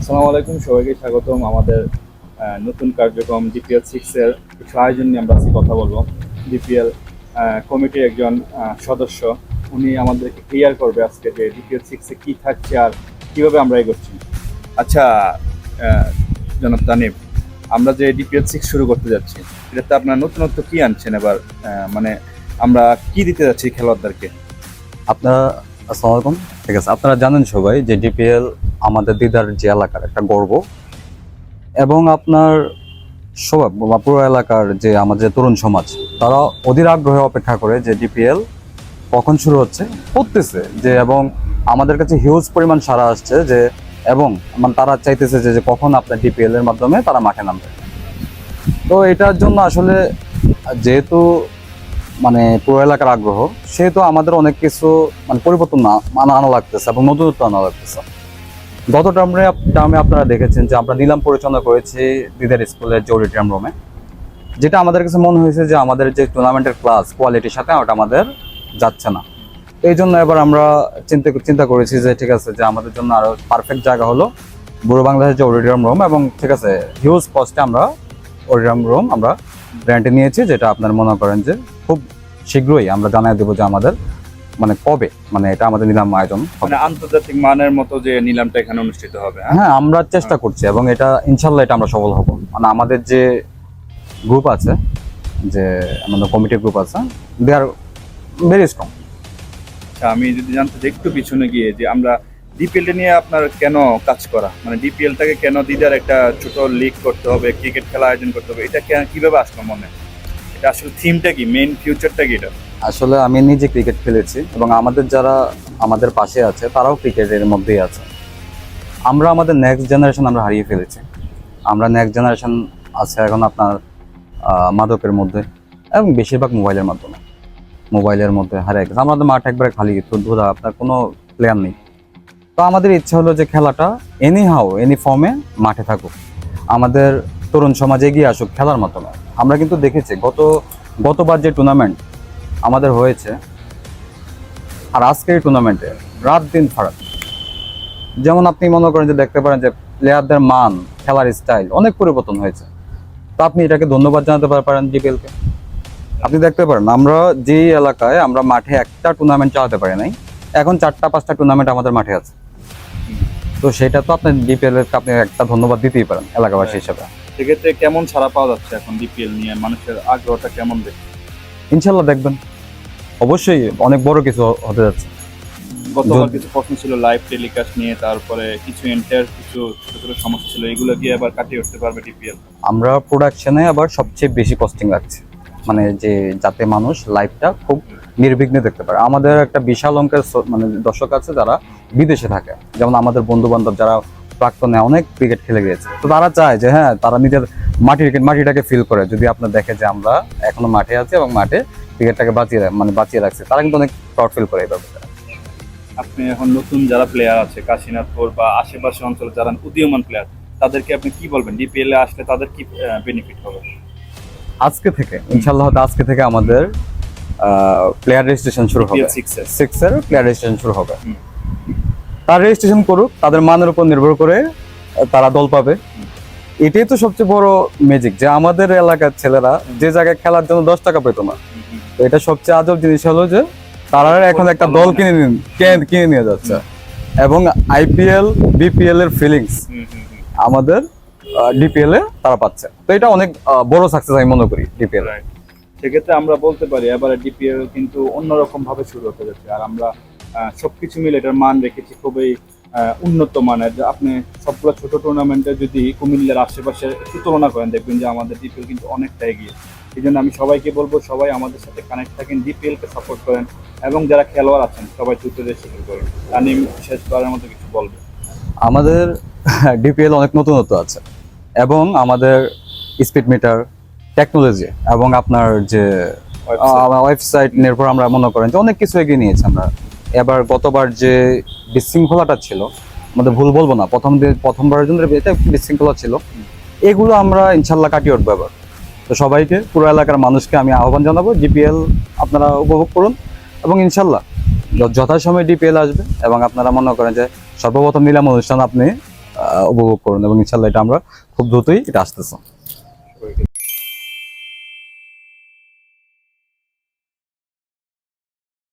আসসালামু আলাইকুম, সবাইকে স্বাগতম আমাদের নতুন কার্যক্রম ডিপিএল সিক্সের কিছু আয়োজন নিয়ে আমরা আজকে কথা বলব। ডিপিএল কমিটির একজন সদস্য, উনি আমাদেরকে ক্লিয়ার করবে আজকে যে ডিপিএল সিক্সে কী থাকছে আর কীভাবে আমরা এগোচ্ছি। আচ্ছা জনাব তানিব আমরা যে ডিপিএল সিক্স শুরু করতে যাচ্ছি, এটাতে আপনার নতুনত্ব কি আনছেন এবার? মানে আমরা কি দিতে যাচ্ছি খেলোয়াড়দেরকে? আপনারা, আসসালামু আলাইকুম। ঠিক আছে, আপনারা জানেন সবাই যে ডিপিএল আমাদের দিদার যে এলাকার একটা গর্ব এবং আপনার সবাই বা পুরো এলাকার যে আমাদের তরুণ সমাজ, তারা অধীর আগ্রহে অপেক্ষা করে যে ডিপিএল কখন শুরু হচ্ছে, করতেছে যে এবং আমাদের কাছে হিউজ পরিমাণ সারা আসছে যে এবং মানে তারা চাইতেছে যে যে কখন আপনার ডিপিএল এর মাধ্যমে তারা মাঠে নামবে। তো এটার জন্য আসলে যেহেতু মানে পুরো এলাকার আগ্রহ, সেহেতু আমাদের অনেক কিছু মানে পরিবর্তন আনা লাগতেছে এবং নতুনত্ব আনা লাগতেছে। গত টার্মে টার্মে আপনারা দেখেছেন যে আমরা নিলাম পরিচালনা করেছি দিদার স্কুলের যে অডিটোরিয়াম রুমে যেটা আমাদের কাছে মনে হয়েছে যে আমাদের যে টুর্নামেন্টের ক্লাস কোয়ালিটির সাথে ওটা আমাদের যাচ্ছে না। এই জন্য এবার আমরা চিন্তা চিন্তা করেছি যে ঠিক আছে যে আমাদের জন্য আরও পারফেক্ট জায়গা হলো বুড়ো বাংলাদেশের যে অডিটোরিয়াম রুম এবং ঠিক আছে হিউজ কস্টে আমরা অডিটোরিয়াম রুম আমরা রেন্টে নিয়েছি, যেটা আপনার মনে করেন যে খুব শীঘ্রই আমরা জানাই দেবো যে আমাদের মানে কবে? মানে এটা আমাদের নিলাম আয়োজন মানে আন্তর্জাতিক মানের মতো যে নিলামটা এখানে অনুষ্ঠিত হবে হ্যাঁ? হ্যাঁ আমরা চেষ্টা করছি এবং এটা ইনশাল্লাহ এটা আমরা সফল হব। মানে আমাদের যে গ্রুপ আছে যে আমাদের কমিটি গ্রুপ আছে দে আর ভেরি স্ট্রং আমি যদি জানতে চাই একটু পিছনে গিয়ে যে আমরা ডিপিএল নিয়ে আপনার কেন কাজ করা? মানে ডিপিএলটাকে কেন দিদার একটা ছোট লিগ করতে হবে ক্রিকেট খেলা আয়োজন করতে হবে এটা কীভাবে আসলো মনে? এটা আসলে থিমটা কি? মেইন ফিউচারটা কি এটা? আসলে আমি নিজে ক্রিকেট খেলেছি এবং আমাদের যারা আমাদের পাশে আছে, তারাও ক্রিকেটের মধ্যেই আছে। আমরা আমাদের নেক্সট জেনারেশন আমরা হারিয়ে ফেলেছি। আমরা নেক্সট জেনারেশন আছে এখন আপনার মাদকের মধ্যে এবং বেশিরভাগ মোবাইলের মাধ্যমে। মোবাইলের মধ্যে হারিয়ে গেছে আমাদের মাঠ একবারে খালি ধরা আপনার কোনো প্লেয়ার নেই। তো আমাদের ইচ্ছা হলো যে খেলাটা এনি হাও এনি ফর্মে মাঠে থাকুক। আমাদের তরুণ সমাজ এগিয়ে আসুক, খেলার মাধ্যমে আমরা কিন্তু দেখেছি গত, গতবার যে টুর্নামেন্ট আমাদের হয়েছে। আর আজকের টুর্নামেন্টে রাত দিন ফারাক যেমন আপনি মনে করেন যে দেখতে পারেন যে প্লেয়ারদের মান খেলার স্টাইল অনেক পরিবর্তন হয়েছে। তো আপনি এটাকে ধন্যবাদ জানাতে পার- পারেন জিপিএলকে আপনি দেখতে পারেন আমরা যে এলাকায় আমরা মাঠে একটা টুর্নামেন্ট চালাতে পারি নাই এখন চারটা পাঁচটা টুর্নামেন্ট আমাদের মাঠে আছে। তো সেটা তো আপনি জিপিএল এর আপনি একটা ধন্যবাদ দিতেই পারেন এলাকাবাসী হিসেবে। সেক্ষেত্রে কেমন সারা পাওয়া যাচ্ছে এখন ডিপিএল নিয়ে? মানুষের আগ্রহটা কেমন দেখছে ইনশাল্লাহ দেখবেন। অবশ্যই অনেক বড় কিছু হতে যাচ্ছে। যদি- কিছু প্রশ্ন ছিল লাইভ টেলিকাস্ট নিয়ে তারপরে কিছু এন্টার কিছু ছোট ছোট সমস্যা ছিল এগুলো গিয়ে আবার কাটিয়ে উঠতে পারবে ডিপিএল আমরা প্রোডাকশনে আবার সবচেয়ে বেশি কস্টিং রাখছি মানে যে যাতে মানুষ লাইভটা খুব নির্বিঘ্নে দেখতে পারে। আমাদের একটা বিশাল অঙ্কের মানে দর্শক আছে যারা বিদেশে থাকে। যেমন আমাদের বন্ধু বান্ধব যারা প্রাক্তনে অনেক ক্রিকেট খেলে গিয়েছে। তো তারা চায় যে হ্যাঁ তারা নিজের মাটির মাটিটাকে ফিল করে যদি আপনার দেখে যে আমরা এখনও মাঠে আছি এবং মাঠে ক্রিকেটটাকে বাঁচিয়ে মানে বাঁচিয়ে রাখছি তারা কিন্তু অনেক প্রাউড ফিল করে এই ব্যাপারটা। আপনি এখন নতুন যারা প্লেয়ার আছে কাশীনাথপুর বা আশেপাশে অঞ্চলে যারা উদীয়মান প্লেয়ার তাদেরকে আপনি কি বলবেন? ডিপিএল এ আসলে তাদের কি বেনিফিট হবে? আজকে থেকে ইনশাল্লাহ আজকে থেকে আমাদের প্লেয়ার রেজিস্ট্রেশন শুরু হবে। ডিপিএল সিক্স এর। সিক্স এর প্লেয়ার রেজিস্ট্রেশন শুরু হবে। তার রেজিস্ট্রেশন করুক, তাদের মানের উপর নির্ভর করে তারা দল পাবে। এটাই তো সবচেয়ে বড় ম্যাজিক যে আমাদের এলাকার ছেলেরা যে জায়গায় খেলার জন্য দশ টাকা পেতো না। তো এটা সবচেয়ে আজব জিনিস হলো যে, তারা এখন একটা দল কিনে নিন, কিনে- নিয়ে যাচ্ছে। এবং আইপিএল বিপিএল এর ফিলিংস আমাদের ডিপিএল এ তারা পাচ্ছে। তো এটা অনেক বড় সাকসেস আমি মনে করি ডিপিএল. সেক্ষেত্রে আমরা বলতে পারি, এবারে ডিপিএল কিন্তু অন্যরকম ভাবে শুরু হতে যাচ্ছে। আর আমরা সবকিছু মিলে এটার মান রেখেছি খুবই উন্নত মানের। যে আপনি সবগুলো ছোট টুর্নামেন্টে যদি কুমিল্লার আশেপাশে একটু তুলনা করেন দেখবেন যে আমাদের ডিপিএল কিন্তু অনেকটা এগিয়ে। এই জন্য আমি সবাইকে বলব সবাই আমাদের সাথে কানেক্ট থাকেন ডিপিএলকে সাপোর্ট করেন এবং যারা খেলোয়াড় আছেন সবাই দ্রুত রেজিস্ট্রেশন করেন তানিম শেষবারের মতো কিছু বলবে? আমাদের ডিপিএল অনেক নতুনত্ব আছে এবং আমাদের স্পিড মিটার টেকনোলজি এবং আপনার যে। ওয়েবসাইট নির্ভর আমরা মনে করেন যে অনেক কিছু এগিয়ে নিয়েছি আমরা। এবার গতবার যে বিশৃঙ্খলাটা ছিল, আমাদের ভুল বলব না, প্রথম প্রথমবারের জন্য এটা বিশৃঙ্খলা ছিল। এগুলো আমরা ইনশাল্লাহ কাটিয়ে উঠবো এবার। তো সবাইকে, পুরো এলাকার মানুষকে আমি আহ্বান জানাব, ডিপিএল আপনারা উপভোগ করুন এবং ইনশাল্লাহ যথাসময়ে ডিপিএল আসবে এবং আপনারা মনে করেন যে সর্বপ্রথম নিলাম অনুষ্ঠান আপনি উপভোগ করুন এবং ইনশাল্লাহ এটা আমরা খুব দ্রুতই এটা আসতেছে।